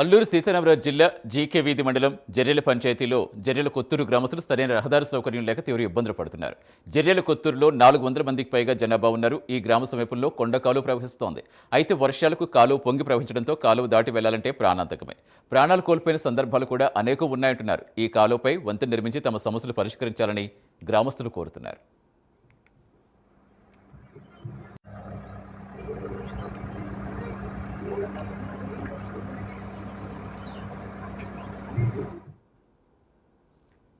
అల్లూరు సీతారామరాజు జిల్లా జీకే వీధి మండలం జర్రెల పంచాయతీలో జర్రెల కొత్తూరు గ్రామస్తులు సరైన రహదారి సౌకర్యం లేక తీవ్ర ఇబ్బందులు పడుతున్నారు. జర్రెల కొత్తూరులో నాలుగు వందల మందికి పైగా జనాభా ఉన్నారు. ఈ గ్రామ సమీపంలో కొండ కాలువ ప్రవహిస్తోంది. అయితే వర్షాలకు కాలువ పొంగి ప్రవహించడంతో కాలువ దాటి వెళ్ళాలంటే ప్రాణాంతకమే. ప్రాణాలు కోల్పోయిన సందర్భాలు కూడా అనేకం ఉన్నాయంటున్నారు. ఈ కాలువపై వంతెన నిర్మించి తమ సమస్యలు పరిష్కరించాలని గ్రామస్తులు కోరుతున్నారు.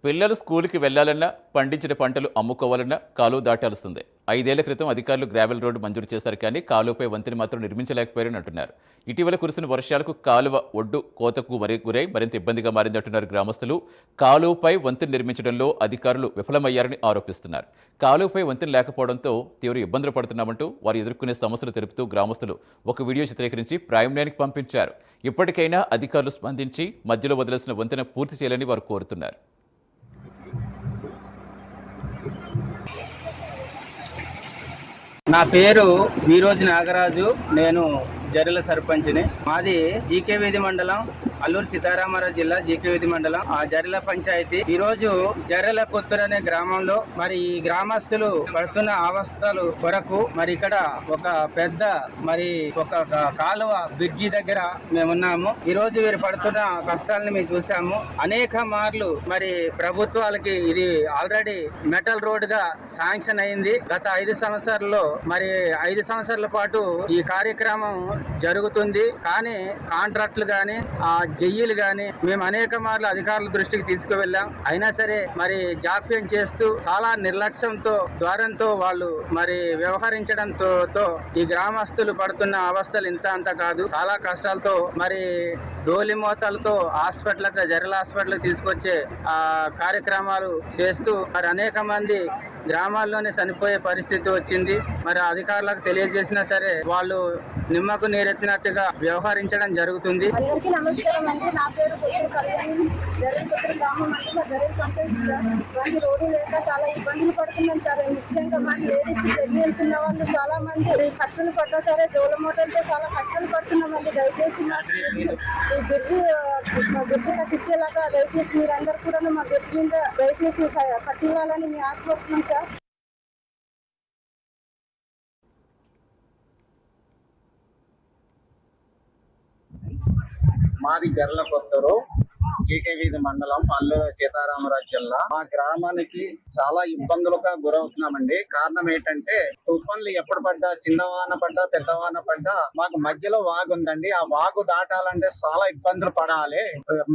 పిల్లలు స్కూల్కి వెళ్ళాలన్నా పండించిన పంటలు అమ్ముకోవాలన్నా కాలువ దాటాల్సిందే. ఐదేళ్ళ క్రితం అధికారులు గ్రావెల్ రోడ్డు మంజూరు చేశారు కానీ కాలువపై వంతెన మాత్రం నిర్మించలేకపోయారని అంటున్నారు. ఇటీవల కురిసిన వర్షాలకు కాలువ ఒడ్డు కోతకు మరి గురై మరింత ఇబ్బందిగా మారిందంటున్నారు గ్రామస్తులు. కాలువపై వంతెన నిర్మించడంలో అధికారులు విఫలమయ్యారని ఆరోపిస్తున్నారు. కాలువపై వంతెన లేకపోవడంతో తీవ్ర ఇబ్బందులు పడుతున్నామంటూ వారు ఎదుర్కొనే సమస్యలు తెలుపుతూ గ్రామస్తులు ఒక వీడియో చిత్రీకరించి ప్రైమ్లైన్కి పంపించారు. ఇప్పటికైనా అధికారులు స్పందించి మధ్యలో వదిలేసిన వంతెన పూర్తి చేయాలని వారు కోరుతున్నారు. నా పేరు వీరోజు నాగరాజు. నేను జర్రెల సర్పంచ్ని. మాది జీకే వీధి మండలం అల్లూరు సీతారామరాజు జిల్లా జీకేవీధి మండలం ఆ జర్రెల పంచాయతీ. ఈ రోజు జర్రెల కొత్తూరు అనే గ్రామంలో మరి ఈ గ్రామస్తులు పడుతున్న అవస్థలు కొరకు మరి ఇక్కడ ఒక పెద్ద మరి ఒక కాలువ బ్రిడ్జి దగ్గర మేమున్నాము. ఈ రోజు వీరు పడుతున్న కష్టాలను మేము చూసాము అనేక మార్లు మరి ప్రభుత్వాలకి ఇది ఆల్రెడీ మెటల్ రోడ్గా శాంక్షన్ అయింది. గత ఐదు సంవత్సరాల్లో మరి ఐదు సంవత్సరాల పాటు ఈ కార్యక్రమం జరుగుతుంది. కానీ కాంట్రాక్టులు గాని ఆ జయ్యిలు గాని మేము అనేక మార్లు అధికారుల దృష్టికి తీసుకువెళ్ళాం. అయినా సరే మరి జాప్యం చేస్తూ చాలా నిర్లక్ష్యంతో ద్వారంతో వాళ్ళు మరి వ్యవహరించడంతో ఈ గ్రామస్తులు పడుతున్న అవస్థలు ఇంత అంత కాదు. చాలా కష్టాలతో మరి డోలి మోతాలతో హాస్పిటల్కి జరల హాస్పిటల్కి తీసుకొచ్చే ఆ కార్యక్రమాలు చేస్తూ మరి అనేక మంది గ్రామాల్లోనే చనిపోయే పరిస్థితి వచ్చింది. మరి అధికారులకు తెలియజేసినా సరే వాళ్ళు నిమ్మకు నీరెత్తినట్టుగా వ్యవహరించడం జరుగుతుంది. నా పేరు ఇవన్నీ రోడ్డు లేక చాలా ఇబ్బందులు పడుతున్నాం సార్. ముఖ్యంగా మా లేడీస్ ప్రెగ్నెన్సీ ఉన్న వాళ్ళు చాలా మంది కష్టాలు పడ్డా సరే జోల మూటలతో చాలా కష్టాలు పడుతున్నామండి దయచేసి ఈ బిర్జి మా బిర్జి కట్టించేలాగా దయచేసి మీరందరూ కూడా మా బిర్జి మీద దయచేసి కట్టివ్వాలని మీ ఆశపడుతున్నాం సార్. మాది గర్ల కొత్తరు. కేకేవీధి వీధి మండలం అల్లూరు సీతారామరాజు జిల్లా మా గ్రామానికి చాలా ఇబ్బందులుగా గురవుతున్నామండి. కారణం ఏంటంటే తుఫాన్లు ఎప్పుడు పడ్డా చిన్న వాన పడ్డా పెద్ద వాన పడ్డా మాకు మధ్యలో వాగు ఉందండి. ఆ వాగు దాటాలంటే చాలా ఇబ్బందులు పడాలి.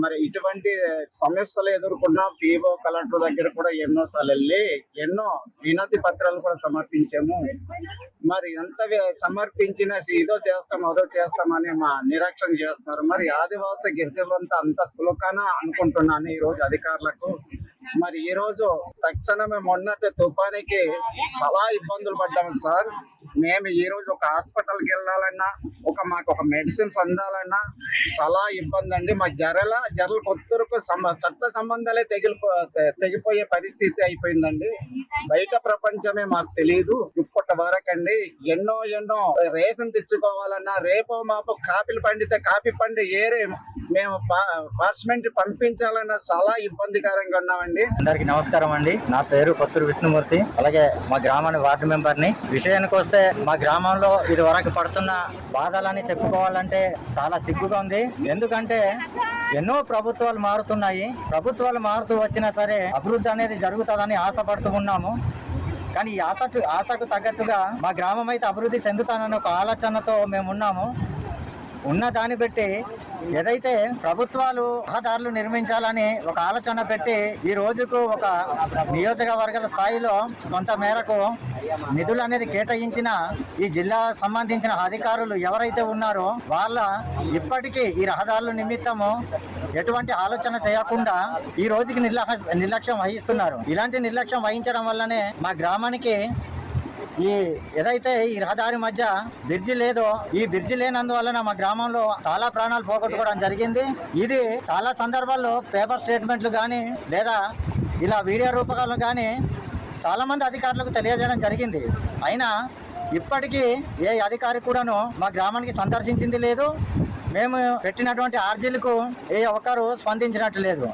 మరి ఇటువంటి సమస్యలు ఎదుర్కొన్న పీఓ కలెక్టర్ దగ్గర కూడా ఎన్నో సార్లు వెళ్ళి ఎన్నో వినతి పత్రాలు కూడా సమర్పించాము. మరి ఎంత సమర్పించిన ఇదో చేస్తాం అదో చేస్తామని మా నిరీక్షణ చేస్తున్నారు. మరి ఆదివాసీ గిరిజనులంతా అంత సులకాన అనుకుంటున్నాను ఈ రోజు అధికారులకు. మరి ఈ రోజు తక్షణమే మొన్నటి తుఫానికి చాలా ఇబ్బందులు పడ్డాము సార్. మేము ఈ రోజు ఒక హాస్పిటల్కి వెళ్ళాలన్నా ఒక మాకు ఒక మెడిసిన్స్ అందాలన్నా చాలా ఇబ్బంది అండి. మా జరల జరల కొత్తూరుకు చట్ట సంబంధాలే తెగిలిపో తెగిపోయే పరిస్థితి అయిపోయిందండి. బయట ప్రపంచమే మాకు తెలియదు ఇప్పటి వరకండి. ఎన్నో ఎన్నో రేషన్ తెచ్చుకోవాలన్నా రేపో మాపు కాపీలు పండితే కాపీ పండి ఏరే మేము పార్చ్మెంట్ పంపించాలన్నా చాలా ఇబ్బందికరంగా ఉన్నామండి. అందరికి నమస్కారం అండి. నా పేరు కొత్తూరు విష్ణుమూర్తి. అలాగే మా గ్రామాన్ని వార్డు మెంబర్ని విషయానికి వస్తే మా గ్రామంలో ఇది వరకు పడుతున్న బాధలని చెప్పుకోవాలంటే చాలా సిగ్గుగా ఉంది. ఎందుకంటే ఎన్నో ప్రభుత్వాలు మారుతున్నాయి. ప్రభుత్వాలు మారుతూ వచ్చినా సరే అభివృద్ధి అనేది జరుగుతుందని ఆశపడుతూ ఉన్నాము. కానీ ఈ ఆశకు ఆశకు తగ్గట్టుగా మా గ్రామం అయితే అభివృద్ధి చెందుతానని ఒక ఆలోచనతో మేము ఉన్నాము. ఉన్న దాన్ని బట్టి ఏదైతే ప్రభుత్వాలు రహదారులు నిర్మించాలని ఒక ఆలోచన పెట్టి ఈ రోజుకు ఒక నియోజకవర్గాల స్థాయిలో కొంత మేరకు నిధులు అనేది కేటాయించిన ఈ జిల్లా సంబంధించిన అధికారులు ఎవరైతే ఉన్నారో వాళ్ళ ఇప్పటికీ ఈ రహదారుల నిమిత్తము ఎటువంటి ఆలోచన చేయకుండా ఈ రోజుకి నిర్లక్ష్య నిర్లక్ష్యం వహిస్తున్నారు. ఇలాంటి నిర్లక్ష్యం వహించడం వల్లనే మా గ్రామానికి ఈ ఏదైతే ఈ రహదారి మధ్య బ్రిడ్జి లేదో ఈ బ్రిడ్జి లేనందువలన మా గ్రామంలో చాలా ప్రాణాలు పోగొట్టుకోవడం జరిగింది. ఇది చాలా సందర్భాల్లో పేపర్ స్టేట్మెంట్లు కానీ లేదా ఇలా వీడియో రూపకాలు కానీ చాలా మంది అధికారులకు తెలియజేయడం జరిగింది. అయినా ఇప్పటికీ ఏ అధికారి కూడాను మా గ్రామానికి సందర్శించింది లేదు. మేము పెట్టినటువంటి ఆర్జీలకు ఏ ఒక్కరు స్పందించినట్టు లేదు.